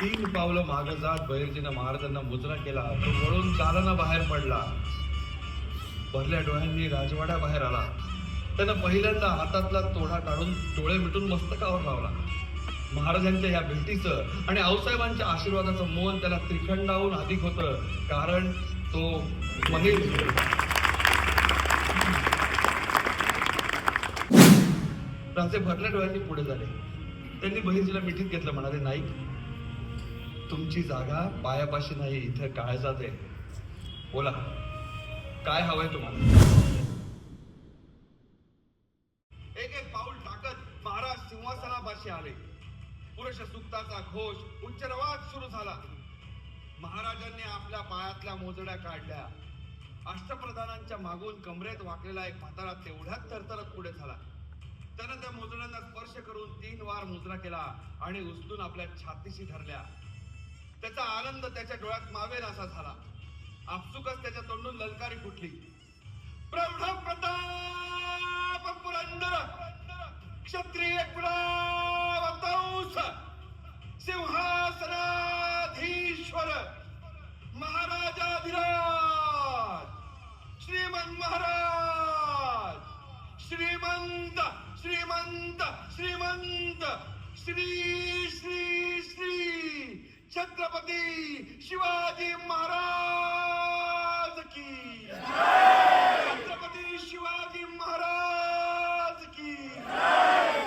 तीन पावलं मागं जात बहिर्जीनं महाराजांना मुजरा केला. तो वळून चालना बाहेर पडला. भरल्या डोळ्यांनी राजवाड्या बाहेर आला. त्यानं पहिल्यांदा हातातला तोडा काढून डोळे मिटून मस्तकावर लावला. महाराजांच्या या भेटीचं आणि आऊसाहेबांच्या आशीर्वादाचं मोल त्याला त्रिखंडाहून अधिक होतं कारण तो महेश. राजे भरल्या डोळ्यांनी पुढे झाले. त्यांनी बहिर्जीला मिठीत घेतलं म्हणाले नाईक तुमची जागा पायापाशी नाही इथं काळजात आहे. बोला काय हवंय तुम्हाला? एक एक पाऊल टाकत महाराज सिंहासनापाशी आले. पुरुष सुक्ताचा घोष उच्चरवाद सुरू झाला. महाराजांनी आपल्या पायातल्या मोजड्या काढल्या. अष्टप्रधानांच्या मागून कमरेत वाकलेला एक म्हातारा तेवढ्यात तरतरत पुढे झाला. त्यानं त्या मोजड्यांना स्पर्श करून तीन वार मुजरा केला आणि उचलून आपल्या छातीशी धरल्या. त्याचा आनंद त्याच्या डोळ्यात मावेल असा झाला. आपसुकच त्याच्या तोंडून ललकारी फुटली. प्रौढ प्रताप पुरंदर क्षत्रिय कुलावतंस सिंहासनाधीश्वर महाराजाधिराज श्रीमन महाराज श्रीमंत श्रीमंत श्रीमंत श्री श्री श्री छत्रपती शिवाजी महाराज की छत्रपती शिवाजी महाराज की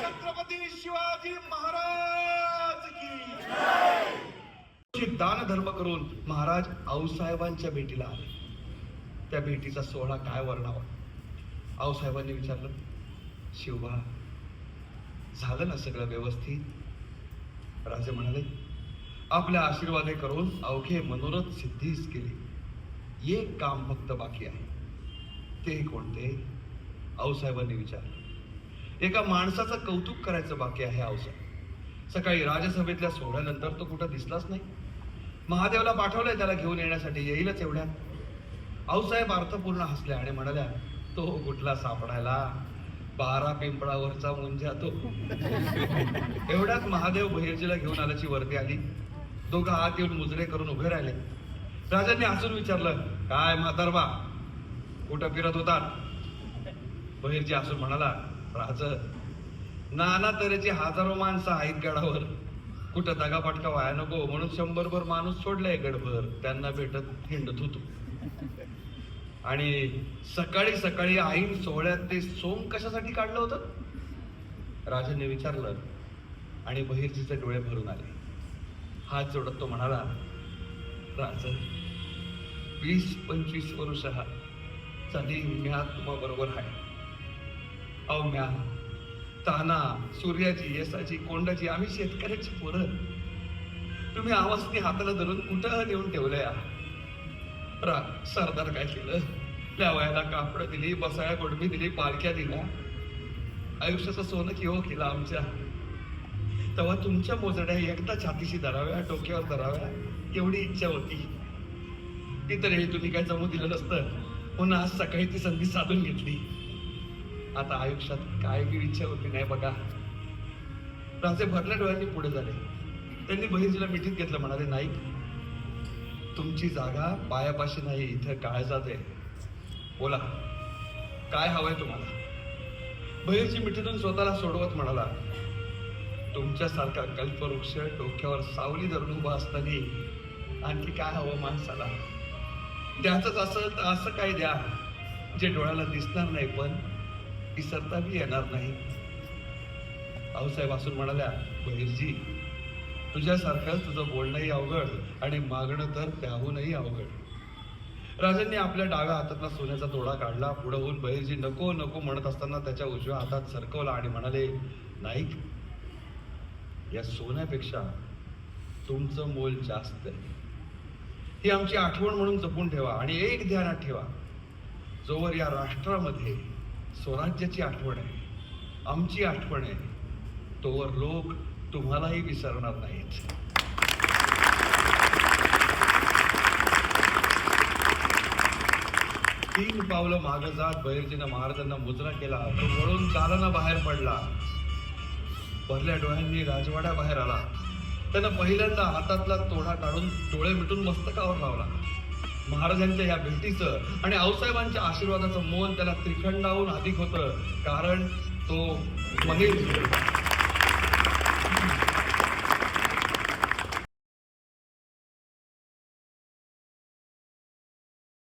छत्रपती शिवाजी महाराज की दान धर्म करून महाराज आऊसाहेबांच्या भेटीला आले. त्या भेटीचा सोहळा काय वर्णावा? आऊसाहेबांनी विचारलं शिवबा झालं ना सगळं व्यवस्थित? राजे म्हणाले आपल्या आशीर्वादे करून अवघे मनोरथ सिद्धीच केली. एक काम फक्त बाकी आहे. ते कोणते? आऊसाहेबांनी विचारलं. एका माणसाचं कौतुक करायचं बाकी आहे आऊसाहेब सकाळी राजसभेतल्या सोहळ्यानंतर तो कुठं दिसलाच नाही. महादेवला पाठवलंय त्याला घेऊन येण्यासाठी येईलच एवढ्यात. आऊसाहेब अर्थपूर्ण हसल्या आणि म्हणाल्या तो कुठला सापडायला? बारा पिंपळावरचा मुंजा तो. एवढ्यात महादेव बहिर्जीला घेऊन आल्याची वर्दी आली. दोघं आत येऊन मुजरे करून उभे राहिले. राजांनी हसून विचारलं काय म्हातारबा कुठं फिरत होता बहिर्जी हसून म्हणाला राज नाना तऱ्हेची हजारो माणसं आहेत गडावर. कुठं दगापाटका वाया नको म्हणून शंभरभर माणूस सोडलाय गडभर. त्यांना भेटत हिंडत होतो आणि सकाळी सकाळी आईन सोहळ्यात ते सोंग कशासाठी काढलं होतं? राजाने विचारलं आणि बहिर्जीचे डोळे भरून आले. हात जोडत तो म्हणाला राज वीस पंचवीस वर्ष हा चाली म्या तुम्हा बरोबर आहे. अव म्या ताना सूर्याची यशाची कोंडाची आम्ही शेतकऱ्याची पोरं. तुम्ही आवाजने हाताला धरून कुठं नेऊन ठेवलंय रा सरदार काय केलं? लावायला कापडं दिली बसाया गोडमी दिली पालख्या दिल्या. आयुष्याचं सोनं किंवा केलं आमच्या. तेव्हा तुमच्या मोजड्या एकदा छातीशी धराव्या डोक्यावर धराव्या एवढी इच्छा होती. ती तरी तुम्ही काय जमू दिलं नसतं. पुन्हा आज सकाळी ती संधी साधून घेतली. आता आयुष्यात काय बी इच्छा होती नाही बघा. राजे भरल्या डोळ्यांनी पुढे झाले. त्यांनी बहिर्जीला मिठीत घेतलं म्हणाले नाईक तुमची जागा पायापाशी नाही इथं काळजात आहे बोला काय हवंय तुम्हाला? बहिर्जी मिठीतून स्वतःला सोडवत म्हणाला तुमच्यासारखा कल्पवृक्ष डोक्यावर सावली धरून उभा असताना आणखी काय हवं माणसाला? द्याचंच असं तर असं काय द्या. जे डोळ्याला दिसणार नाही पण विसरता बी येणार नाही. आऊसाहेब असून म्हणाल्या बहिरजी तुझ्यासारखं तुझं बोलणंही अवघड आणि मागणं तर त्याहूनही अवघड. राजांनी आपल्या डाव्या हातातला सोन्याचा तोडा काढला. पुढं होऊन बहिरजी नको नको म्हणत असताना त्याच्या उजव्या हातात सरकवला आणि म्हणाले नाईक या सोन्यापेक्षा तुमचं मोल जास्त आहे. ही आमची आठवण म्हणून जपून ठेवा आणि एक ध्यानात ठेवा. जोवर या राष्ट्रामध्ये स्वराज्याची आठवण आहे आमची आठवण आहे तोवर लोक तुम्हालाही विसरणार नाहीत. तीन पावलं मागं जात बहिर्जीनं महाराजांना मुजरा केला तो वळून चालना बाहेर पडला. भरल्या डोळ्यांनी राजवाड्या बाहेर आला. त्यानं पहिल्यांदा हातातला तोडा काढून डोळे मिटून मस्तकावर लावला. महाराजांच्या या भेटीचं आणि आऊसाहेबांच्या आशीर्वादाचं मोल त्याला त्रिखंडाहून अधिक होतं कारण तो महेश.